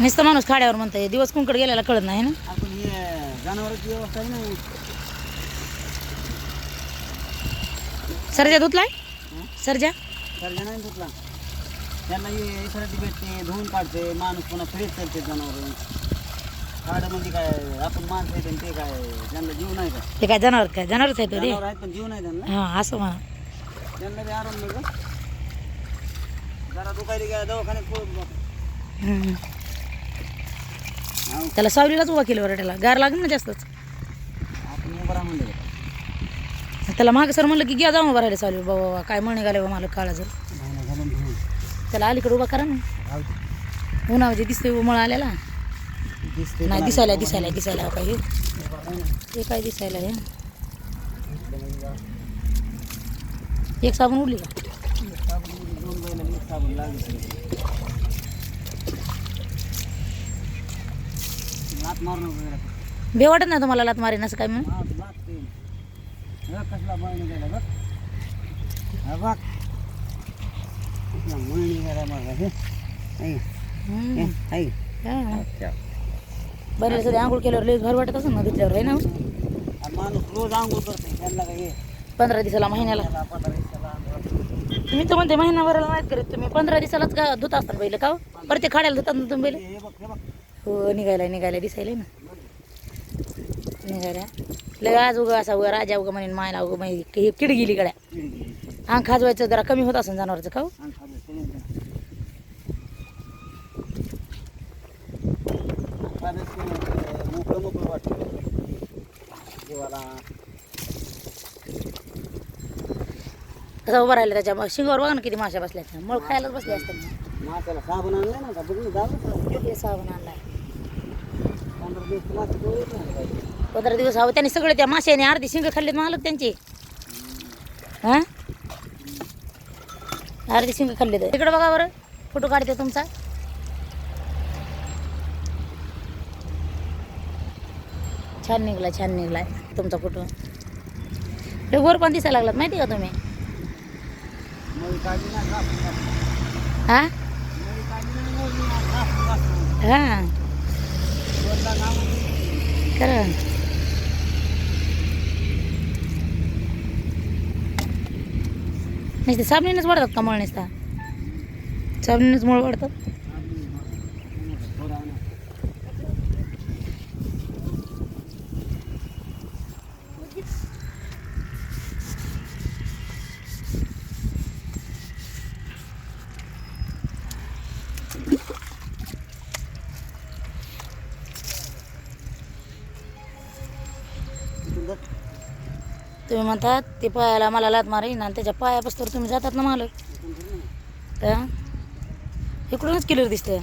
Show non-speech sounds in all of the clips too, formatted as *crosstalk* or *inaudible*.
नुसतं माणूस खाड्यावर म्हणतंय. दिवस कुंकड गेलेला कळत नाही ना? आपण हे जनावरांची व्यवस्था आहे ना? सरजा धुतलाय? सरजा? सर्जा नाही तुटला त्यांना हे इसराची भेटते धुवून काढते माणूस पुन्हा फ्रेश करते जनावर. काढ म्हणजे काय? आपण माणसं आहेत आणि ते काय? त्यांना जीव नाही का? ते काय जनावर काय जनावरच आहे तो ते? जनावर आहेत पण जीव नाही त्यांना. हा असं म्हणा. त्यांना बी आराम मिळतो जरा गेला दवाखान्यात पळत हम्म. त्याला सावलीलाच उभा केलं बरं गार लागेल ना जास्तच. आपण उभं त्याला माग सर म्हणलं की घ्या जाऊन उभा राहिले सावली. बाबा बाबा काय म्हणे गाले मला काळा जर. घालून त्याला अलीकडे उभा करा ना. राहू दे. उन्हामध्ये दिसते उमळ आलेला दिसते नाही दिसायला दिसायला दिसायला. काय ते काय दिसायला हे. एक साबण उडली का? बे वाटत नाही तुम्हाला लात मारेन असं काय म्हणून? हम्म. बरं सध्या आंघोळ केल्यावर लई घर वाटत असेल ना धुतल्यावर आहे ना? माणूस रोज आंघोळ करते त्यांना पंधरा दिवसाला महिन्याला त्याला पंधरा दिवसाला आंघोळ. तुम्ही तर म्हणते महिनाभराला नाहीत करीत तुम्ही. पंधरा दिवसालाच का धुत असतात बैल का हो? परत ते खाड्याला धुतात ना तुम्ही बैल. हे निघायला निघायला दिसायला ना. निघायला. लय आज उगा असा उगा राजा उगा म्हणेन मायला उगा म्हणे हे किड गेली गड्या. अंग खाजवायचं जरा कमी होत असेल जनावरचं मोकळं मोकळं वाटतं जीवाला. कसा उभा राहिला त्याच्या शिंगावर बघा ना किती माशा बसल्या त्या. मळ खायलाच बसले असतात माशाला साबण आणलं ना जाऊ साबण आणलाय. पंधरा दिवस हवं त्यांनी सगळे त्या माशाने अर्धी शिंग खाल्लीत मालक त्यांची. हा? अर्धी शिंग खाल्ली तर इकडे बघा बरं फोटो काढते तुमचा. छान निघला छान निघलाय तुमचा फोटो. वर पण दिसायला लागलात माहिती का तुम्ही? खरं नुसते साबणीनंच वाढतात का मळ नुसता साबणीनंच मळ वाढतात थोडा ना. इथून बघ. तुम्ही म्हणतात ते पायाला मला लात मारेन आणि त्याच्या पायापासून तुम्ही जातात ना मालक. तर इकडूनच क्लिअर दिसतोय.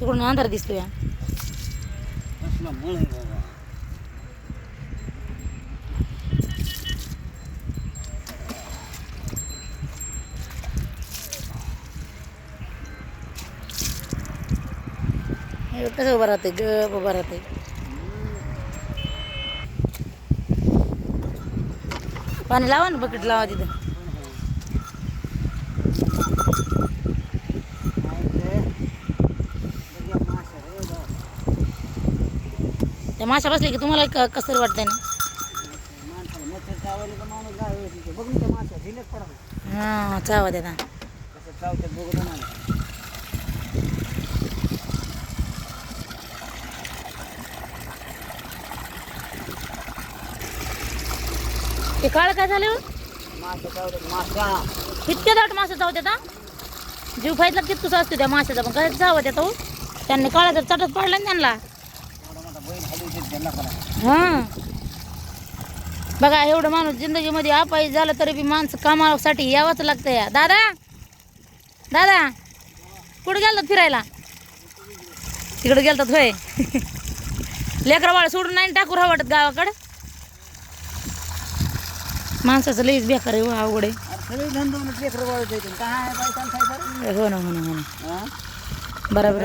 इकडून अंधार दिसतोय. कसं उभं राहते गप उभं राहते पाणी लावा ना बकेट लावा तिथं. त्या माशा बसले की तुम्हाला क- कसं वाटतंय ना. हां चावा देता. ते काळ काय झालं? इतके दाट मासे जाऊ देता? जीव फायदा कितूस असतो त्या माशाचा पण काय जावं देता हो. त्यांनी काळा जर चटत पडला ना त्यांना. हां. बघा एवढं माणूस जिंदगीमध्ये अपाई झालं तरी बी माणसं कामासाठी यावंच लागतं या. दादा? दादा? कुठं गेलतात फिरायला? तिकडे गेलतात होय. *laughs* लेकरा बाळ सोडून नाही टाकू राहा वाटत गावाकडं? माणसाचं लईच बेकार आहे हो, अवघड आहे. हो ना हो ना हो ना. बरोबर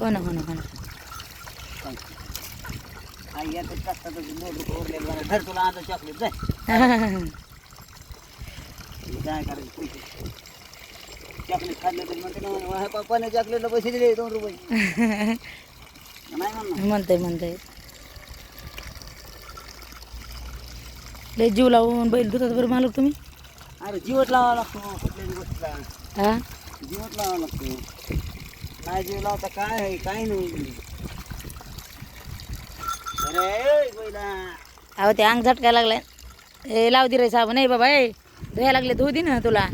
हो ना हो ना हो ना. चॉकलेट खाल्लं तरी म्हणते ना म्हणे, "वाह, पप्पाने चॉकलेटला पैसे दिले दोन रुपये. *laughs* नाही म्हणतंय. लय जीव लावून बैल धुतात बरं मालक तुम्ही? अरे जीवट लावावा लागतो कुठल्याही गोष्टीला. हा? जीवट लावावा लागतो. नाही जीव लावता काय आहे काय नाही. अरे बैला. अहो ते अंग झटकायला लागलाय. ए लाव दे रे साबण. नाही बाबा ए धुया लागले धुऊ दे ना तुला.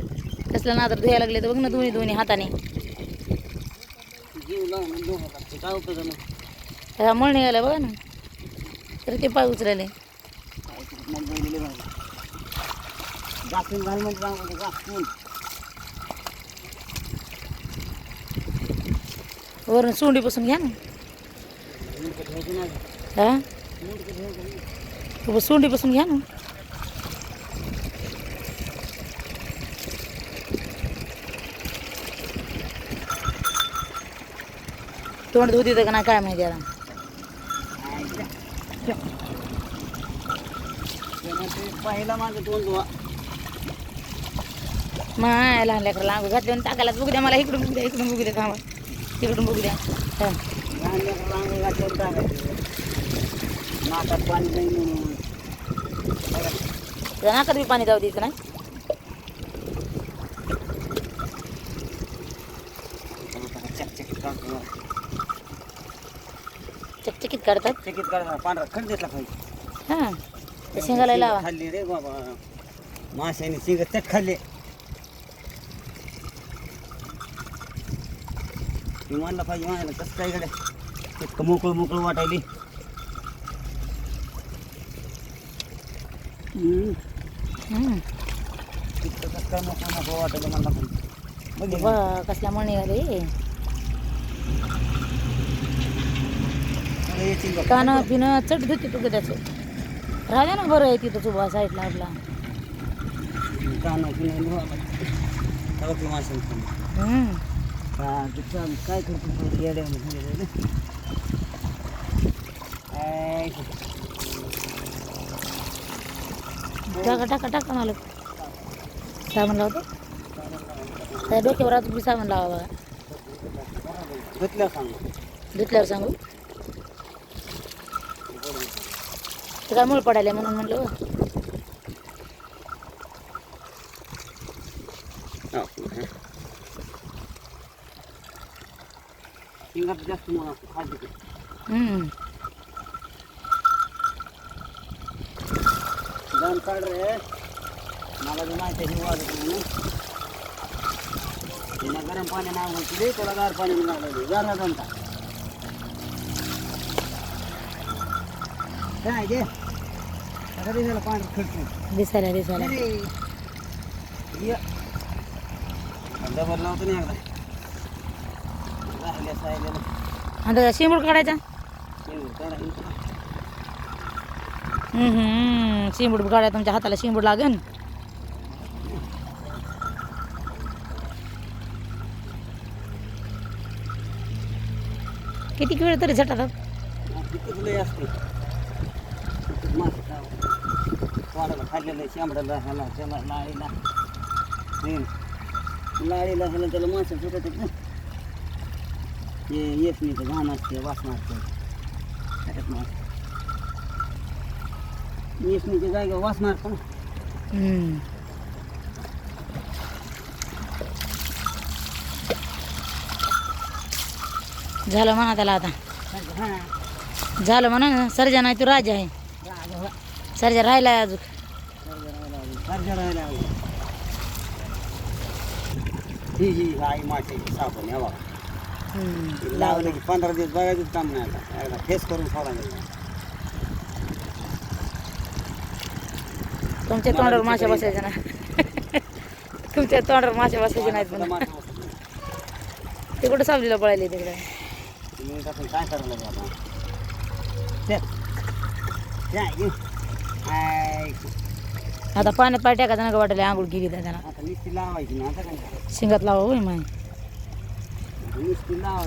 कसलं ना तर धुया लागले तर बघ ना दोन्ही दोन्ही हाताने. जीव लावून लागतं. काय उपयोग मळ निघाला बघा ना. तर ते पाय उचरायले काय करत नाही बैलेले बाहेर गासून घाल म्हणजे सांगतो गासून वरून सोंडीपासून घ्या ना मुंडकं ठेवायचं नाही हा मुंडकं ठेवायचं नाही तू सोंडीपासून घ्या ना तोंड धुती तर का नाही काय माहिती आता पहिला माझं तोंड धुवा माय लहान लेकरं लागू घातले टाकायलाच बघू द्या मला इकडून बघू द्या इकडून बघू द्या थांबा इकडून बघू द्या. हा. लहान टाकायचं. नाकात पाणी नाही म्हणून. बघा. त्याच्या नाकात बी पाणी जाऊ द्यायचं नाही. चकचकीत काढतो चकचकीत काढतात चकीत काढा पांढरा खंड देतला खायची हा ते शिंगाला लावा. खाल्ली रे बाबा. माशाने शिंग चट खाल्ले. मी म्हणलं पाहिजे म्हणायला कसं काय कडे इतकं मोकळं मोकळं वाटायली. इतकं कसं काय मोकळं मोकळं वाटायला म्हणलं पाहिजे. बघ कसला. कानं पिणं चट धुते तू त्याचं. राजा ना बरं आहे तिथं उभा साईडला आपला. कानात नाही हा, चाल, काय करतो. आय, टाका टाका टाका मला साबण लावतो. त्या डोक्यावर आज साबण लावा बघा. धुतल्यावर सांग. धुतल्यावर सांगू. ते काय मूळ पडायला म्हणून म्हणलं जास्त मग असतो खाली ते. हम्म. जाऊन काढ रे मला बी माहिती आहे वाजत म्हणून तिला गरम पाणी नाही म्हणते तुला गार पाणी लागलं गारला जाऊन टाक काय घे आता दिसायला पांढरं खर्च दिसायला दिसायला डबल लावतो नाही एकदा आता सायल्याला काढायचा? काढायचं. शिंबूड तुमच्या हाताला शिंबूड लागेल. किती वेळ तरी झटातात तिथंच लय असते मास ते येत नाही घाण असते वासना असतं ना हम्म. झालं म्हणा त्याला आता हां झालं म्हणा सर्जा नाही तू राजा आहे सर्जा राहिलाय अजून राहायला लागलं. ही ही आई माशाची साबण बघा हम्म. लावलं. की पंधरा दिवस बघायचं काम नाही आता. एकदा फेस करून सोडा नाही *laughs* तुमच्या तोंडावर माशा बसायच्या ना. तुमच्या तोंडावर माशा बसायच्या नाहीत मासा ते कुठं सावलीला पळायले तिकडे? काय करायला लागलं आता? आता पाण्यात पाय टाकायचं नका वाटायला आंघोळ केली तर त्याला आता नुसती लावायची ना आता काय शिंगात लावा होय माय नुसती नाव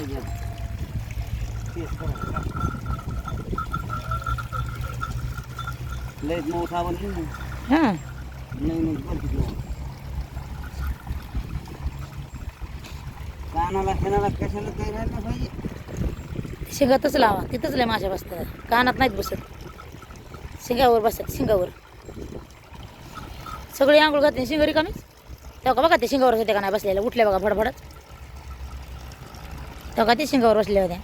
कानाला शिंगातच लावा तिथंच लय माझ्या बसत कानात नाहीत बसत. शिंगावर बसत शिंगावर. सगळी आंघोळ घातली शिंगरी कमीच तेव्हा बघा ते शिंगावर होते का नाही बसलेलं? उठले बघा भडभडत. तेव्हा का ते शिंगावर बसल्या होत्या.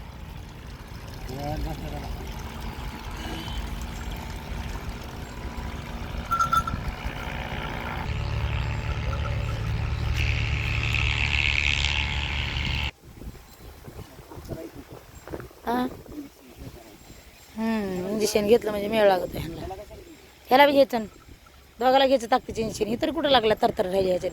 इंजेक्शन घेतलं म्हणजे मेळ लागत ह्यांना. ह्याला बी घ्यायचं दोघाला घ्यायचं ताकदीचं इंजेक्शन हे तर कुठं लागलं तर तर राहिले ह्याच्यात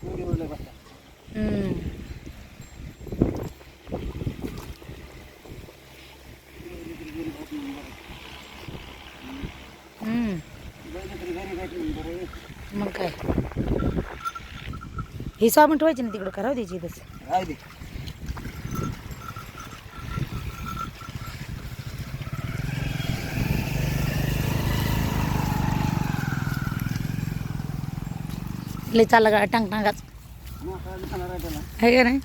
सूर्यवरलं बसलं. हम्म. हम्म. बरं तरी घरी भेटलं बरं आहे. मग काय ही साबण ठेवायची ना तिकडं. करावं द्यायची इथंच. राहू दे. लय चालला गाडा टांग टांगाच. आहे का नाही?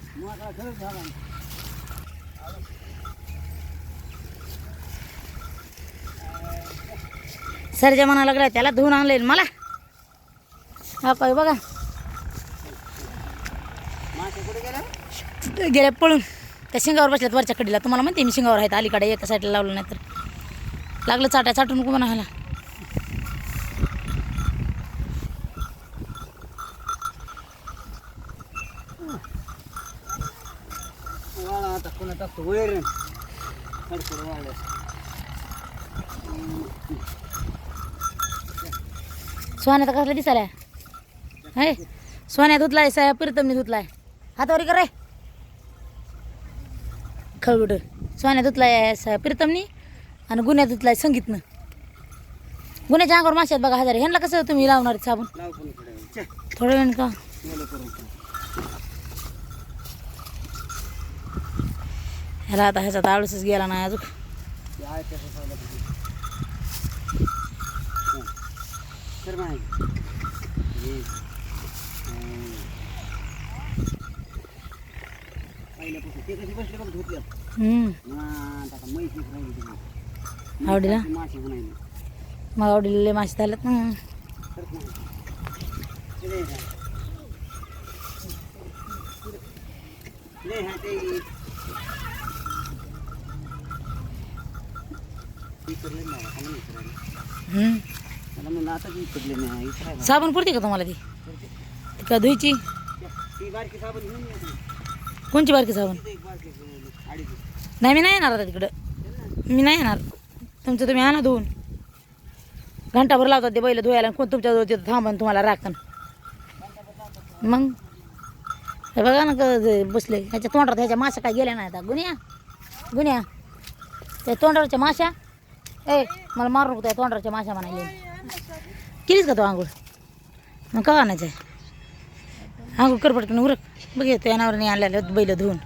सरच्या मना लागला त्याला धुवून आणले मला. हा काय बघा. गेल्या पळून. त्या शिंगावर बसल्यात वरच्या कडीला. तुम्हाला म्हणते मी शिंगावर आहेत. अलीकडे एका साईडला लावलं नाही तर. लागलं चाट्या चाटून नको म्हणायला कोणा टाकतो वैर खडखड वाळलं सोन्याचा कसला दिसायला? आहे सोन्या धुतलाय साया प्रीतमने धुतलाय. हातावरी कर रे. खळबुड. सोन्या धुतलाय प्रीतमनी आणि गुन्ह्या धुतलाय संगीतनं. गुन्ह्याच्या अंगावर माश्यात बघा हजार. ह्यांना कसं तुम्ही लावणार साबण? चे. थोडं वेळ का? ह्याला आता ह्याच्यात आळूसच गेला नाही अजून. तर माहिती हे हं. पहिल्यापासून ते कशी बसले बघ धुतल्या हम्म. आता म्हैशीच राहिली तुम्ही आवडीला मासे म्हणायला मग आवडलेले मासे झालेत ना खरंच नाही ते नाही का? नाही हा ते विसरले ना आता म्हणून विसरायला. हम्म. मला म्हणलं आता विसरले नाही विसरायला. साबण पुरते का तुम्हाला ती का धुईची ती बारकी साबण घेऊन ये तू. कोणची बारकी साबण? नाही मी नाही येणार आता तिकडं. मी नाही येणार. तुमचं तुम्ही आणा धुवून. घंटाभर लावतात ते बैल धुवायला. कोण तुमच्या तिथं थांबन तुम्हाला राखण. मग? हे बघा ना क- बसले. ह्याच्या तोंडात ह्याच्या माशा काय गेल्या नाही आता गुन्ह्या? गुन्ह्या? त्या तोंडावरच्या माशा ए मला मारू नको त्या तोंडावरच्या माशा म्हणायले. केलीच का तो आंघोळ? मग का आणायचं आहे आंघोळ करपट उरक. बघ येतो यानावर आणलेलं बैल धुवून.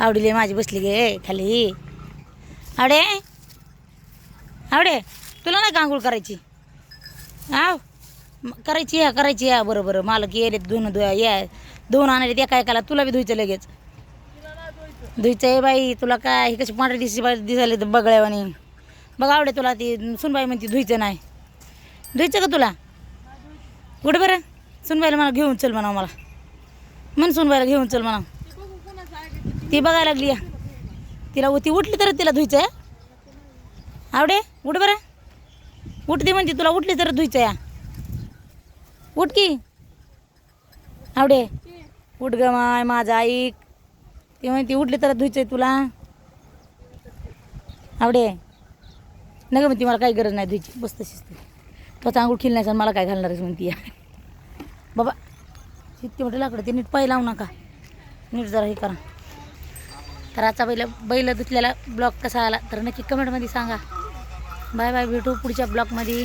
आवडीले माझी बसली गे खाली. आवडे. आवडे तुला नाही का करायची? आव करायची या करायची या. बरं बरं. मालक येले धुवून धुया या. धुवून आणले एका एकाला. तुला बी धुयचं लगेच. धुयचं आहे बाई. तुला काय हे कशी पांढरी दिसी दिसायला तर बगळ्यावानी. बघ आवडे तुला ती सुनबाई म्हणते धुयचं नाही. धुयचं का तुला? कुठं बरं? सुनबाईला मला घेऊन चल म्हणा मला. मनसून बायला घेऊन चल म्हणा. ती बघायला लागली या. तिला ती उठली तर तिला धुयचं आहे. आवडे उठ बरं. उठते म्हणते तुला उठली तर धुयचं या. उठ की. आवडे उठ ग माय माझा ऐक. ती म्हणते उठली तर धुयचंय तुला. आवडे. नग म्हणते मला काही गरज नाही धुयची. बस तशीच तू. तो अंगूळ खिल नाही मला काय घालणारच म्हणते या. बाबा इतके मोठे लाकडं ते नीट पाय लावू नका. नीट जरा हे करा. तर आजचा बैल बैल दुसऱ्याला ब्लॉग कसा आला तर नक्की कमेंटमध्ये सांगा. बाय बाय भेटू पुढच्या ब्लॉगमध्ये